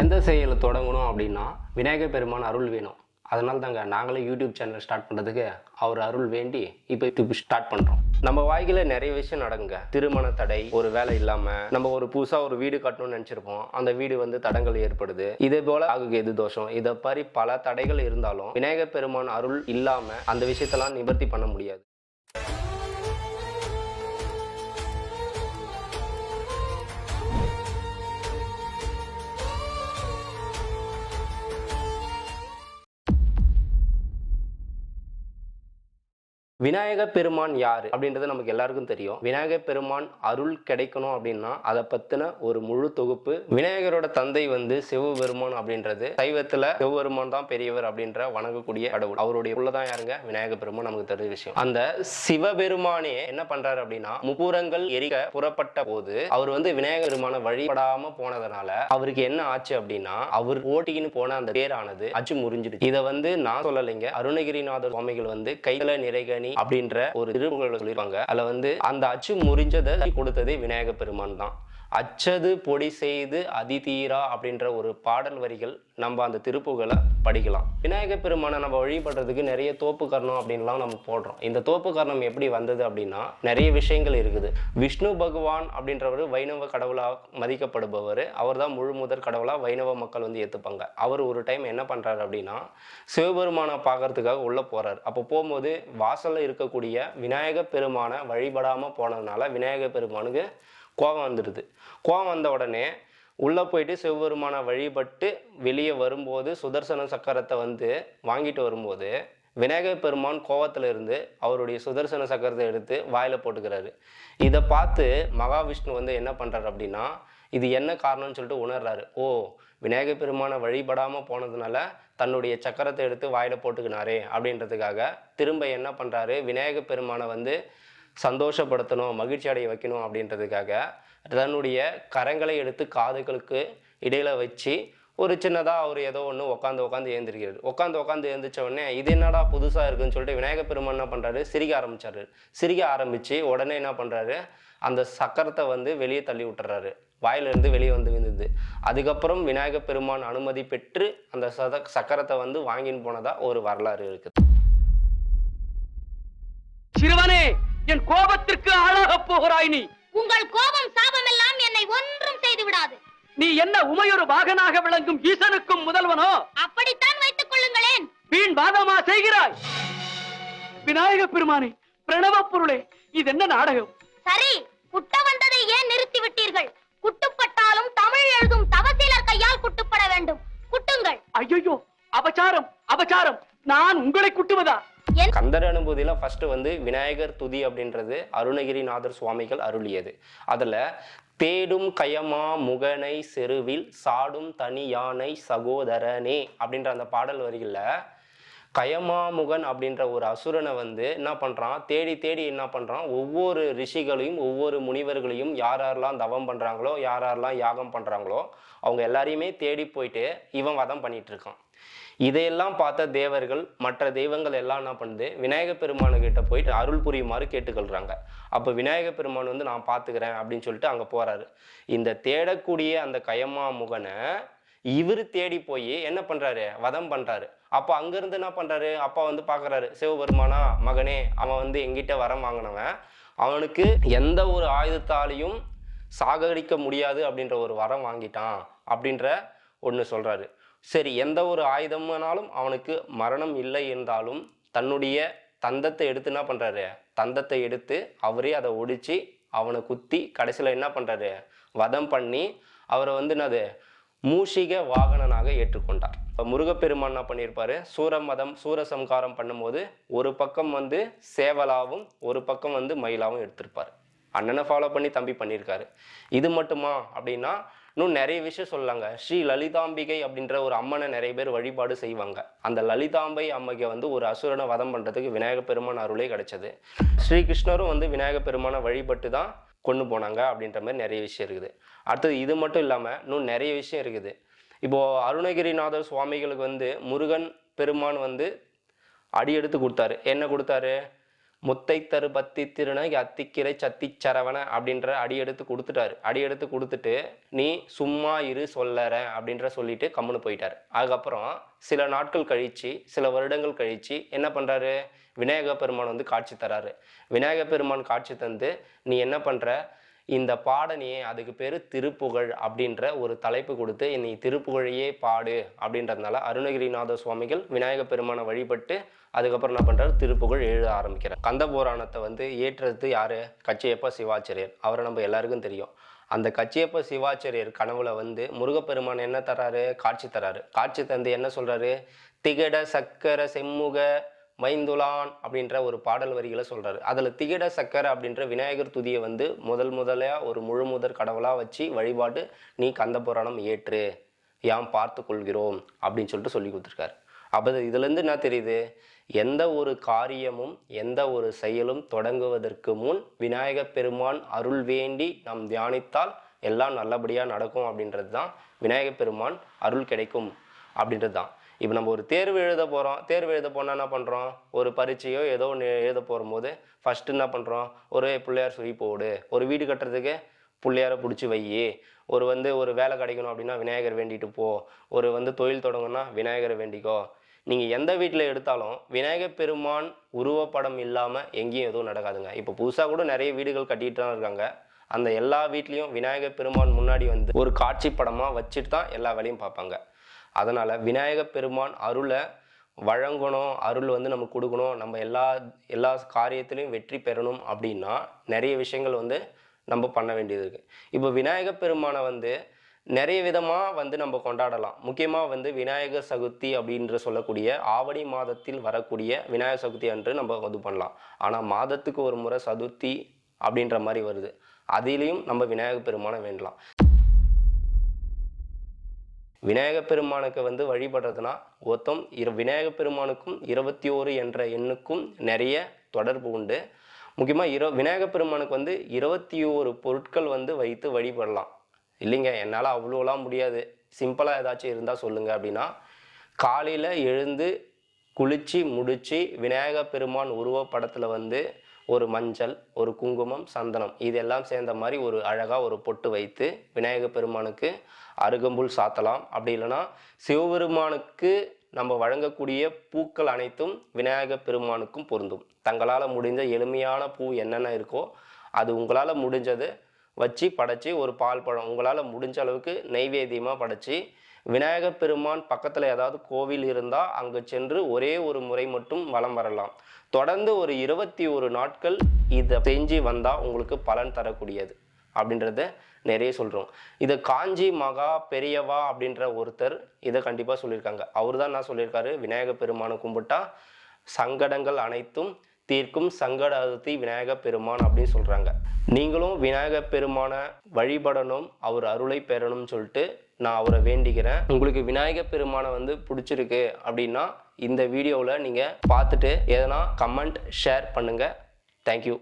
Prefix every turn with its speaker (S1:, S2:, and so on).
S1: எந்த செயலை தொடங்கணும் அப்படின்னா விநாயகர் பெருமான் அருள் வேணும். அதனால தாங்க நாங்களே யூடியூப் சேனல் ஸ்டார்ட் பண்ணுறதுக்கு அவர் அருள் வேண்டி இப்போ யூடியூப் ஸ்டார்ட் பண்ணுறோம் நம்ம வாழ்க்கையில நிறைய விஷயம் நடக்குங்க. திருமண தடை ஒரு வேலை இல்லாமல் நம்ம ஒரு புதுசாக ஒரு வீடு கட்டணும்னு நினச்சிருப்போம். அந்த வீடு வந்து தடங்கள் ஏற்படுது. இதே போல் ஆகுக்கு எது தோஷம்? இதை மாதிரி பல தடைகள் இருந்தாலும் விநாயகர் பெருமான் அருள் இல்லாமல் அந்த விஷயத்தெல்லாம் நிவர்த்தி பண்ண முடியாது. விநாயக பெருமான் யாரு அப்படின்றது நமக்கு எல்லாருக்கும் தெரியும். விநாயக பெருமான் அருள் கிடைக்கணும் அப்படின்னா அதை பத்தின ஒரு முழு தொகுப்பு விநாயகரோட தந்தை வந்து சிவபெருமான் அப்படின்றது. சைவத்துல சிவபெருமான் தான் பெரியவர் அப்படின்ற வணங்கக்கூடிய கடவுள். அவருடைய உள்ளதான் யாருங்க? விநாயக பெருமான் நமக்கு தெரிஞ்ச விஷயம். அந்த சிவபெருமானே என்ன பண்றாரு அப்படின்னா முப்புறங்கள் எரிக்க புறப்பட்ட போது அவர் வந்து விநாயக பெருமான வழிபடாம போனதுனால அவருக்கு என்ன ஆச்சு அப்படின்னா அவர் ஓட்டிக்கின்னு போன அந்த பேரானது அச்சு முறிஞ்சிடுச்சு. இதை வந்து நான் சொல்லலைங்க. அருணகிரிநாதர் சுவாமிகள் வந்து கைகளை நிறைகனி அப்படின்ற ஒரு திருமுகங்களை சொல்லியிருப்பாங்க அதுல வந்து அந்த அச்சு முறிஞ்சதை கொடுத்ததே விநாயக பெருமான் தான். அச்சது பொடி செய்து அதிதீரா அப்படின்ற ஒரு பாடல் வரிகள் நம்ம அந்த திருப்புகளை படிக்கலாம். விநாயக பெருமானை நம்ம வழிபடுறதுக்கு நிறைய தோப்பு கர்ணம் அப்படின்லாம் நம்ம போடுறோம். இந்த தோப்பு கர்ணம் எப்படி வந்தது அப்படின்னா நிறைய விஷயங்கள் இருக்குது. விஷ்ணு பகவான் அப்படின்றவர் வைணவ கடவுளாக மதிக்கப்படுபவர். அவர் தான் முழு முதற் கடவுளாக வைணவ மக்கள் வந்து ஏற்றுப்பாங்க அவர் ஒரு டைம் என்ன பண்ணுறாரு அப்படின்னா சிவபெருமானை பார்க்கறதுக்காக உள்ளே போகிறார் அப்போ போகும்போது வாசலில் இருக்கக்கூடிய விநாயக பெருமானை வழிபடாமல் போனதுனால விநாயக பெருமானுக்கு கோபம் வந்துடுது. கோபம் வந்த உடனே உள்ளே போயிட்டு சிவபெருமானை வழிபட்டு வெளியே வரும்போது சுதர்சன சக்கரத்தை வந்து வாங்கிட்டு வரும்போது விநாயகர் பெருமான் கோவத்தில் இருந்து அவருடைய சுதர்சன சக்கரத்தை எடுத்து வாயில் போட்டுக்கிறாரு. இதை பார்த்து மகாவிஷ்ணு வந்து என்ன பண்ணுறாரு அப்படின்னா இது என்ன காரணம்னு சொல்லிட்டு உணர்றாரு. ஓ விநாயகர் பெருமானை வழிபடாமல் போனதுனால தன்னுடைய சக்கரத்தை எடுத்து வாயில் போட்டுக்கினாரே அப்படின்றதுக்காக திரும்ப என்ன பண்ணுறாரு விநாயகர் பெருமானை வந்து சந்தோஷப்படுத்தணும் மகிழ்ச்சி அடைய வைக்கணும் அப்படின்றதுக்காக தன்னுடைய கரங்களை எடுத்து காதுகளுக்கு இடையில வச்சு ஒரு சின்னதாக அவர் ஏதோ ஒன்று உட்காந்து உட்காந்து ஏந்திருக்கிறார். உட்காந்து உட்காந்து எழுந்திரிச்ச உடனே இது என்னடா புதுசாக இருக்குன்னு சொல்லிட்டு விநாயகப் பெருமான் என்ன பண்ணுறாரு சிரிக்க ஆரம்பிச்சாரு. சிரிக்க ஆரம்பித்து உடனே என்ன பண்ணுறாரு அந்த சக்கரத்தை வந்து வெளியே தள்ளி விட்டுறாரு. வாயிலிருந்து வெளியே வந்து விழுந்தது. அதுக்கப்புறம் விநாயகர் பெருமான் அனுமதி பெற்று அந்த சத சக்கரத்தை வந்து வாங்கின்னு போனதாக ஒரு வரலாறு இருக்குது.
S2: சிறுவனே என் கோபத்திற்கு ஆளாகப் போகிறாய் நீ.
S3: உங்கள் கோபம் சாபமெல்லாம் என்னை ஒன்றும் செய்து விடாது
S2: நீ என்ன உமையொரு வாகனாக விளங்கும் ஈசனுக்கும் முதல்வனோ?
S3: அப்படித்தான் வைத்துக் கொள்ளுங்களேன்.
S2: வீண் வாதமா செய்கிறாய்? விநாயக பெருமானே பிரணவ பொருளே இது என்ன நாடகம்?
S3: சரி குட்ட வந்ததை ஏன் நிறுத்தி விட்டீர்கள்? குட்டுப்பட்டாலும் தமிழ் எழுதும் தவசீலர் கையால் குட்டுப்பட வேண்டும். குட்டுங்கள்.
S2: ஐயோ அபச்சாரம் அபச்சாரம். நான் உங்களை குட்டுவதா?
S1: கந்தர் அனுபூதியில ஃபர்ஸ்ட் வந்து விநாயகர் துதி அப்படின்றது அருணகிரிநாதர் சுவாமிகள் அருளியது. அதுல தேடும் கயமா முகனை செருவில் சாடும் தனி யானை சகோதரனே அப்படின்ற அந்த பாடல் வரிகள்ல கயமாமுகன் அப்படின்ற ஒரு அசுரனை வந்து என்ன பண்றான்? தேடி தேடி என்ன பண்றான்? ஒவ்வொரு ரிஷிகளையும் ஒவ்வொரு முனிவர்களையும் யார் யாரெல்லாம் தவம் பண்றாங்களோ யார் யாரெல்லாம் யாகம் பண்றாங்களோ அவங்க எல்லாரையுமே தேடி போயிட்டு இவன் வதம் பண்ணிட்டு இருக்கான். இதையெல்லாம் பார்த்த தேவர்கள் மற்ற தெய்வங்கள் எல்லாம் என்ன பண்ணுது? விநாயகர் பெருமானுக்கிட்ட போயிட்டு அருள் புரியுமாறு கேட்டுக்கொள்றாங்க. அப்போ விநாயக பெருமான் வந்து நான் பார்த்துக்கிறேன் அப்படின்னு சொல்லிட்டு அங்கே போறாரு. இந்த தேடக்கூடிய அந்த கயமா முகனை இவர் தேடி போய் என்ன பண்றாரு? வதம் பண்றாரு. அப்போ அங்கேருந்து என்ன பண்றாரு? அப்பா வந்து பார்க்குறாரு சிவபெருமானா மகனே அவன் வந்து எங்கிட்ட வரம் வாங்கினவன். அவனுக்கு எந்த ஒரு ஆயுதத்தாலையும் சாகடிக்க முடியாது அப்படின்ற ஒரு வரம் வாங்கிட்டான் அப்படின்ற ஒன்று சொல்கிறாரு சரி எந்த ஒரு ஆயுதம்னாலும் அவனுக்கு மரணம் இல்லை என்றாலும் தன்னுடைய தந்தத்தை எடுத்து என்ன பண்ணுறாரு தந்தத்தை எடுத்து அவரே அதை ஒடிச்சு அவனை குத்தி கடைசியில் என்ன பண்ணுறாரு வதம் பண்ணி அவரை வந்து என்னது? மூஷிக வாகனனாக ஏற்றுக்கொண்டார். இப்போ முருகப்பெருமான் என்ன பண்ணியிருப்பாரு? சூரமதம் சூரசம்காரம் பண்ணும்போது ஒரு பக்கம் வந்து சேவலாவும் ஒரு பக்கம் வந்து மயிலாவும் எடுத்திருப்பார். அண்ணனை ஃபாலோ பண்ணி தம்பி பண்ணியிருக்காரு. இது மட்டுமா அப்படின்னா இன்னும் நிறைய விஷயம் சொல்லாங்க ஸ்ரீ லலிதாம்பிகை அப்படின்ற ஒரு அம்மனை நிறைய பேர் வழிபாடு செய்வாங்க. அந்த லலிதாம்பை அம்மைக்கு வந்து ஒரு அசுரனை வதம் பண்ணுறதுக்கு விநாயக பெருமான் அருளே கிடைச்சது. ஸ்ரீ கிருஷ்ணரும் வந்து விநாயக பெருமானை வழிபட்டு தான் கொண்டு போனாங்க அப்படின்ற மாதிரி நிறைய விஷயம் இருக்குது. அடுத்தது இது மட்டும் இல்லாமல் இன்னும் நிறைய விஷயம் இருக்குது. இப்போது அருணகிரிநாதர் சுவாமிகளுக்கு வந்து முருகன் பெருமான் வந்து அடி எடுத்து கொடுத்தாரு. என்ன கொடுத்தாரு? முத்தை தரு பத்தி திருண அத்திக்கிரை சத்தி சரவண அப்படின்ற அடி எடுத்து கொடுத்துட்டாரு. அடி எடுத்து கொடுத்துட்டு நீ சும்மா இரு சொல்லற அப்படின்ற சொல்லிட்டு கம்முன்னு போயிட்டாரு. அதுக்கப்புறம் சில நாட்கள் கழிச்சு சில வருடங்கள் கழிச்சு என்ன பண்றாரு? விநாயக பெருமான் வந்து காட்சி தராரு. விநாயக பெருமான் காட்சி தந்து நீ என்ன பண்ற? இந்த பாடனையே அதுக்கு பேர் திருப்புகழ் அப்படின்ற ஒரு தலைப்பு கொடுத்து நீ திருப்புகழையே பாடு அப்படின்றதுனால அருணகிரிநாத சுவாமிகள் விநாயக பெருமானை வழிபட்டு அதுக்கப்புறம் என்ன பண்ணுறாரு திருப்புகழ் எழுத ஆரம்பிக்கிறார். கந்த புராணத்தை வந்து ஏற்றுறது யார்? கச்சியப்ப சிவாச்சரியர். அவரை நம்ம எல்லாருக்கும் தெரியும். அந்த கச்சியப்ப சிவாச்சரியர் கனவுல வந்து முருகப்பெருமான் என்ன தராரு காட்சி தராரு காட்சி தந்து என்ன சொல்றாரு? திகட சக்கர செம்முக மைந்துலான் அப்படின்ற ஒரு பாடல் வரிகளை சொல்கிறாரு அதில் திகிட சக்கர அப்படின்ற விநாயகர் துதியை வந்து முதல் முதலையா ஒரு முழு முதற் கடவுளாக வச்சு வழிபாடு நீ கந்த புராணம் ஏற்று யாம் பார்த்து கொள்கிறோம் அப்படின்னு சொல்லிட்டு சொல்லி கொடுத்துருக்காரு. அப்போ இதுலேருந்து என்ன தெரியுது? எந்த ஒரு காரியமும் எந்த ஒரு செயலும் தொடங்குவதற்கு முன் விநாயக பெருமான் அருள் வேண்டி நாம் தியானித்தால் எல்லாம் நல்லபடியாக நடக்கும் அப்படின்றது தான் விநாயக பெருமான் அருள் கிடைக்கும் அப்படின்றது தான் இப்போ நம்ம ஒரு தேர்வு எழுத போகிறோம் தேர்வு எழுத போனால் என்ன பண்ணுறோம் ஒரு பரீட்சையோ ஏதோ ஒன்று எழுத போகும்போது ஃபஸ்ட்டு என்ன பண்ணுறோம் ஒரு பிள்ளையார் சொல்லி போடு. ஒரு வீடு கட்டுறதுக்கு பிள்ளையாரை பிடிச்சி வை. ஒரு வந்து ஒரு வேலை கிடைக்கணும் அப்படின்னா விநாயகர் வேண்டிட்டு போ. ஒரு வந்து தொழில் தொடங்கணும்னா விநாயகரை வேண்டிக்கோ. நீங்கள் எந்த வீட்டில் எடுத்தாலும் விநாயகர் பெருமான் உருவப்படம் இல்லாமல் எங்கேயும் எதுவும் நடக்காதுங்க. இப்போ புதுசாக கூட நிறைய வீடுகள் கட்டிகிட்டு தான் இருக்காங்க. அந்த எல்லா வீட்லேயும் விநாயகர் பெருமான் முன்னாடி வந்து ஒரு காட்சி படமாக வச்சுட்டு தான் எல்லா வேலையும் பார்ப்பாங்க. அதனால் விநாயகர் பெருமான் அருளை வழங்கணும் அருள் வந்து நம்ம கொடுக்கணும் நம்ம எல்லா எல்லா காரியத்திலையும் வெற்றி பெறணும் அப்படின்னா நிறைய விஷயங்கள் வந்து நம்ம பண்ண வேண்டியது இருக்குது இப்போ விநாயகர் பெருமானை வந்து நிறைய விதமாக வந்து நம்ம கொண்டாடலாம். முக்கியமாக வந்து விநாயகர் சதுர்த்தி அப்படின்ற சொல்லக்கூடிய ஆவணி மாதத்தில் வரக்கூடிய விநாயகர் சதுர்த்தி அன்று நம்ம இது பண்ணலாம். ஆனால் மாதத்துக்கு ஒரு முறை சதுர்த்தி அப்படின்ற மாதிரி வருது. அதிலையும் நம்ம விநாயகர் பெருமானை வேண்டலாம். விநாயகப் பெருமானுக்கு வந்து வழிபடுறதுனா மொத்தம் இரு விநாயகப் பெருமானுக்கும் இருபத்தி ஓரு என்ற எண்ணுக்கும் நிறைய தொடர்பு உண்டு. முக்கியமாக இரு விநாயகப் பெருமானுக்கு வந்து இருபத்தி ஓரு பொருட்கள் வந்து வைத்து வழிபடலாம். இல்லைங்க என்னால் அவ்வளோலாம் முடியாது. சிம்பிளாக ஏதாச்சும் இருந்தால் சொல்லுங்கள் அப்படின்னா காலையில் எழுந்து குளித்து முடித்து விநாயகப் பெருமான் உருவப்படத்தில் வந்து ஒரு மஞ்சள் ஒரு குங்குமம் சந்தனம். இதெல்லாம் சேர்ந்த மாதிரி ஒரு அழகாக ஒரு பொட்டு வைத்து விநாயக பெருமானுக்கு அருகம்புல் சாத்தலாம். அப்படி இல்லைன்னா சிவபெருமானுக்கு நம்ம வழங்கக்கூடிய பூக்கள் அனைத்தும் விநாயக பெருமானுக்கும் பொருந்தும். தங்களால் முடிஞ்ச எளிமையான பூ என்னென்ன இருக்கோ அது உங்களால் முடிஞ்சது வச்சு படைச்சி ஒரு பால் பழம். உங்களால் முடிஞ்ச அளவுக்கு நெய்வேத்தியமாக படைச்சி விநாயகப் பெருமான் பக்கத்தில் ஏதாவது கோவில் இருந்தால் அங்கு சென்று ஒரே ஒரு முறை மட்டும் வலம் வரலாம். தொடர்ந்து ஒரு இருபத்தி ஒரு நாட்கள் இதை செஞ்சு வந்தால் உங்களுக்கு பலன் தரக்கூடியது. அப்படின்றத நிறைய சொல்கிறோம் இதை காஞ்சி மகா பெரியவா அப்படின்ற ஒருத்தர் இதை கண்டிப்பாக சொல்லியிருக்காங்க. அவர் தான் என்ன சொல்லியிருக்காரு? விநாயகப் பெருமானை கும்பிட்டா சங்கடங்கள் அனைத்தும் தீர்க்கும் சங்கட அதிர்த்தி விநாயக பெருமான் அப்படின்னு சொல்கிறாங்க நீங்களும் விநாயக பெருமானை வழிபடணும் அவர் அருளை பெறணும்னு சொல்லிட்டு நான் அவரை வேண்டிக்கிறேன். உங்களுக்கு விநாயக பெருமானை வந்து பிடிச்சிருக்கு அப்படின்னா இந்த வீடியோவில் நீங்கள் பார்த்துட்டு எதனா கமெண்ட் ஷேர் பண்ணுங்கள் தேங்க்யூ